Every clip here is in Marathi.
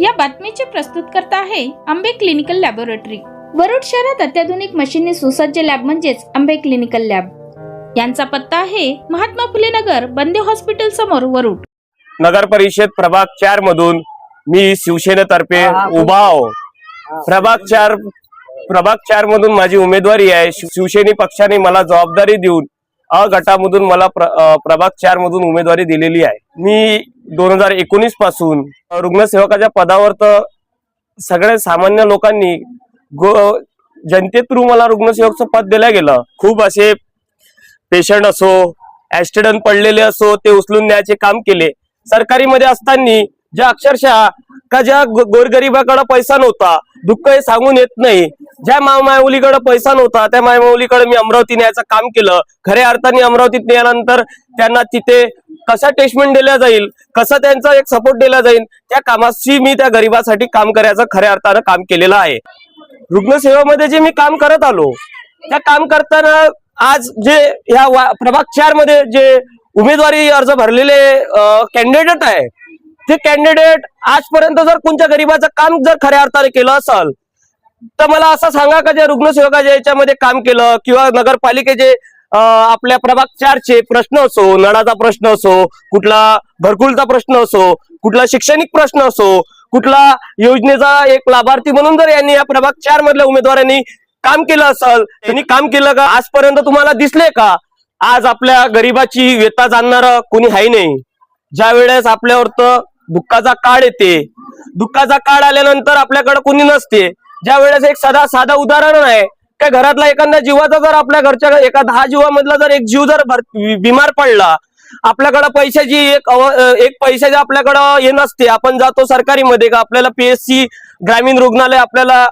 या बातमीचे प्रस्तुत करता आहे आंबे क्लिनिकल लॅबोरेटरी. वरुड शहरात अत्याधुनिक मशीनने सुसज्ज लॅब म्हणजेच आंबे क्लिनिकल लॅब. यांचा पत्ता आहे महात्मा फुले नगर बंदे हॉस्पिटल समोर वरुड. नगर परिषद प्रभाग चार मधून मी शिवसेनेतर्फे उभा आहो. प्रभाग चार प्रभाग चार मधून माझी उमेदवारी आहे. शिव- शिवसेने पक्षाने मला जबाबदारी देऊन अ गटामधून मला प्र, प्रभाग चार मधून उमेदवारी दिलेली आहे. मी दोन हजार एकोणीसपासून रुग्णसेवकाच्या पदावर तर सगळ्या सामान्य लोकांनी गो जनते थ्रू मला रुग्णसेवकचं पद दिलं गेलं. खूप असे पेशंट असो ऍक्सिडेंट पडलेले असो ते उचलून न्यायचे काम केले. सरकारीमध्ये असताना ज्या अक्षरशः का ज्या गो- गोरगरिबाकडे पैसा नव्हता दुःख हे सांगून येत नाही. ज्या मायमाऊलीकडे पैसा नव्हता त्या मायमाऊलीकडे मी अमरावती न्यायचं काम केलं. खऱ्या अर्थाने अमरावतीत नेल्यानंतर त्यांना तिथे कसा ट्रीटमेंट दिला जाईल कसा त्यांचा एक सपोर्ट दिला जाईल त्या कामाशी मी त्या गरिबासाठी काम करायचं खऱ्या अर्थानं काम केलेलं आहे. रुग्णसेवेमध्ये जे मी काम करत आलो त्या काम करताना आज जे ह्या प्रभाग चारमध्ये जे उमेदवारी अर्ज भरलेले कॅन्डिडेट आहे ते कॅन्डिडेट आजपर्यंत जर कोणत्या गरीबाचं काम जर खऱ्या अर्थाने केलं असेल तर मला असं सांगा का जे रुग्णसेवकाच्या याच्यामध्ये काम केलं किंवा नगरपालिकेचे आपल्या प्रभाग चारचे प्रश्न असो नळाचा प्रश्न असो कुठला घरकुलचा प्रश्न असो कुठला शैक्षणिक प्रश्न असो कुठला योजनेचा एक लाभार्थी म्हणून जर यांनी या प्रभाग चार मधल्या उमेदवारांनी काम केलं असेल त्यांनी काम केलं का? आजपर्यंत तुम्हाला दिसले का? आज आपल्या गरीबाची व्यथा जाणणार कोणी हाय नाही. ज्या वेळेस आपल्यावर तर दुःखाचा काळ येते. दुःखाचा काळ आल्यानंतर आपल्याकडे कोणी नसते. ज्या वेळेस एक साधा साधा उदाहरण आहे काय घरातला एखाद्या जीवाचा जर आपल्या घरच्या एका दहा जीवामधला जर एक जीव जर भर- बिमार पडला आपल्याकडं पैशाची एक अव- एक पैशाची आपल्याकडं हे नसते. आपण जातो सरकारी मध्ये का आपल्याला पीएससी ग्रामीण रुग्णालय आपल्याला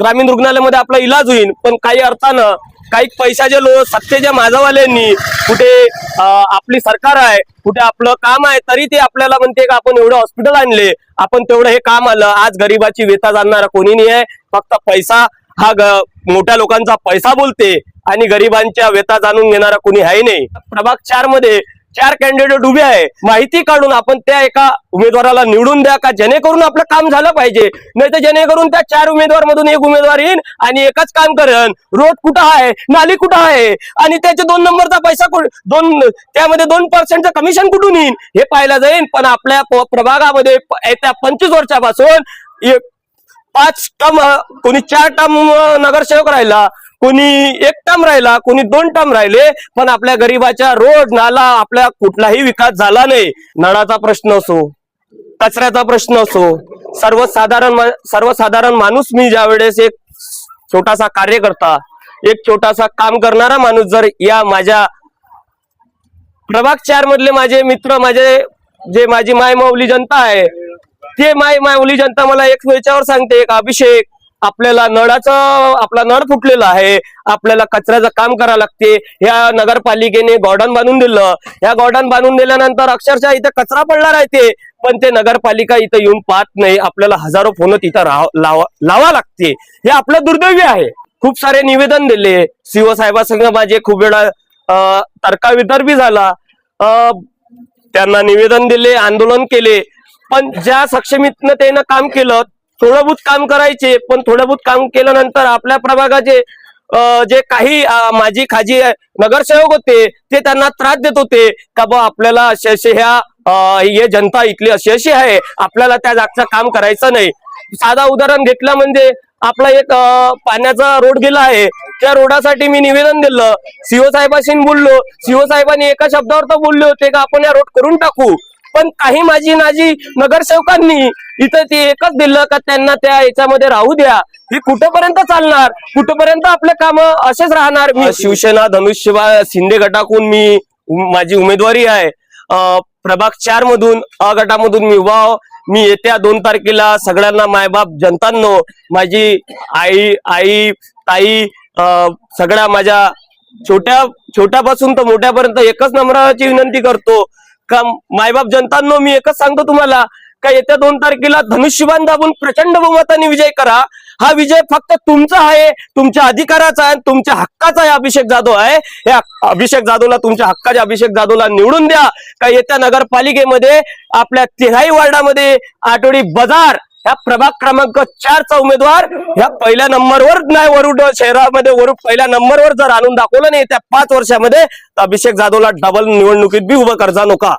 ग्रामीण रुग्णालयामध्ये आपला इलाज होईल. पण काही अर्थानं काही पैशाचे लोक सत्तेच्या माझावाल्यांनी कुठे आपली सरकार आहे कुठे आपलं काम आहे तरी ते आपल्याला म्हणते का आपण एवढं हॉस्पिटल आणले आपण तेवढं हे काम आलं आज गरीबाची वेता जाणणारा कोणी नाही आहे फक्त पैसा हा ग- मोठ्या लोकांचा पैसा बोलते आणि गरिबांच्या वेता जाणून घेणारा कोणी आहे नाही. प्रभाग चारमध्ये चार कॅन्डिडेट उभे आहे. माहिती काढून आपण त्या एका उमेदवाराला निवडून द्या का जेणेकरून आपलं काम झालं पाहिजे. नाही तर जेणेकरून त्या चार उमेदवार मधून एक उमेदवार येईन आणि एकच काम करेन. रोड कुठं आहे? नाली कुठं आहे? आणि त्याचे दोन नंबरचा पैसा दोन त्यामध्ये दोन पर्सेंटचं कमिशन कुठून येईन? हे पाहिलं जाईल. पण आपल्या प्रभागामध्ये येत्या पंचवीस वर्षापासून एक पाच टर्म कोणी चार टर्म नगरसेवक राहिला. कोणी एक टर्म राहिला कोणी दोन टर्म राहिले पण आपल्या गरीबाच्या रोड नाला आपल्या कुठलाही विकास झाला नाही. नळाचा प्रश्न असो कचऱ्याचा प्रश्न असो सर्वसाधारण सर्वसाधारण माणूस मी ज्या वेळेस एक छोटासा कार्यकर्ता एक छोटासा काम करणारा माणूस जर या माझ्या प्रभाग चार मधले माझे मित्र माझे जे माझी माय माऊली जनता आहे ते माय माऊली जनता मला एक याच्यावर सांगते एक अभिषेक आपल्याला नळाचं आपला नळ फुटलेला आहे. आपल्याला कचऱ्याचं काम करावं लागते. या नगरपालिकेने गॉर्डन बांधून दिलं. या गॉर्डन बांधून दिल्यानंतर अक्षरशः इथे कचरा पडला राहते पण ते नगरपालिका इथं येऊन पाहत नाही. आपल्याला हजारो फोन तिथं राहाव- लावा लावा लागते. हे आपलं दुर्दैवी आहे. खूप सारे निवेदन दिले. सीओ माझे खूप वेळा अं, तर्कावितर्क झाला. त्यांना निवेदन दिले आंदोलन केले. पण ज्या सक्षमीतनं काम केलं थोडं बहुत काम करायचे पण थोडं बहुत काम केल्यानंतर आपल्या प्रभागाचे जे काही माजी माझी खाजी नगरसेवक होते ते त्यांना त्रास देत होते का बा आपल्याला असे असे ह्या हे जनता इथली अशी अशी आहे आपल्याला त्या जागचं काम करायचं नाही. साधा उदाहरण घेतलं म्हणजे आपला एक पाण्याचा रोड गेला आहे त्या रोडासाठी मी निवेदन दिलं. सीओ साहेबांशी बोललो सीओ साहेबांनी एका शब्दावर तर बोलले होते का आपण या रोड करून टाकू. पण काही माझी नाजी नगरसेवकांनी इथं ते एकच दिलं का त्यांना त्या याच्यामध्ये राहू द्या. ही कुठपर्यंत चालणार? कुठपर्यंत आपले काम असेच राहणार? मी शिवसेना धनुष्यबा शिंदे गटाकून मी माझी उमेदवारी आहे. प्रभाग चार मधून अ गटामधून मी वाव मी येत्या दोन तारखेला सगळ्यांना मायबाप जनतांनो माझी आई आई ताई सगळ्या माझ्या छोट्या छोट्यापासून तर मोठ्यापर्यंत एकच नम्राची विनंती करतो. का मायबाप जनतांनो मी एकच सांगतो तुम्हाला का येत्या दोन तारखेला धनुष्यबाण दाबून प्रचंड बहुमताने विजय करा. हा विजय फक्त तुमचा आहे तुमच्या अधिकाराचा आहे तुमच्या हक्काचा आहे अभिषेक जाधव आहे. या अभिषेक जाधवला तुमच्या हक्काच्या अभिषेक जाधवला निवडून द्या. का येत्या नगरपालिकेमध्ये आपल्या तिराई वार्डामध्ये आठवडी बाजार ह्या प्रभाग क्रमांक चारचा उमेदवार ह्या पहिल्या नंबरवर नाही वरुड शहरामध्ये वरुड पहिल्या नंबरवर जर आणून दाखवलं नाही त्या पाच वर्षामध्ये तर अभिषेक जाधवला डबल निवडणुकीत बी उभं करजा नका.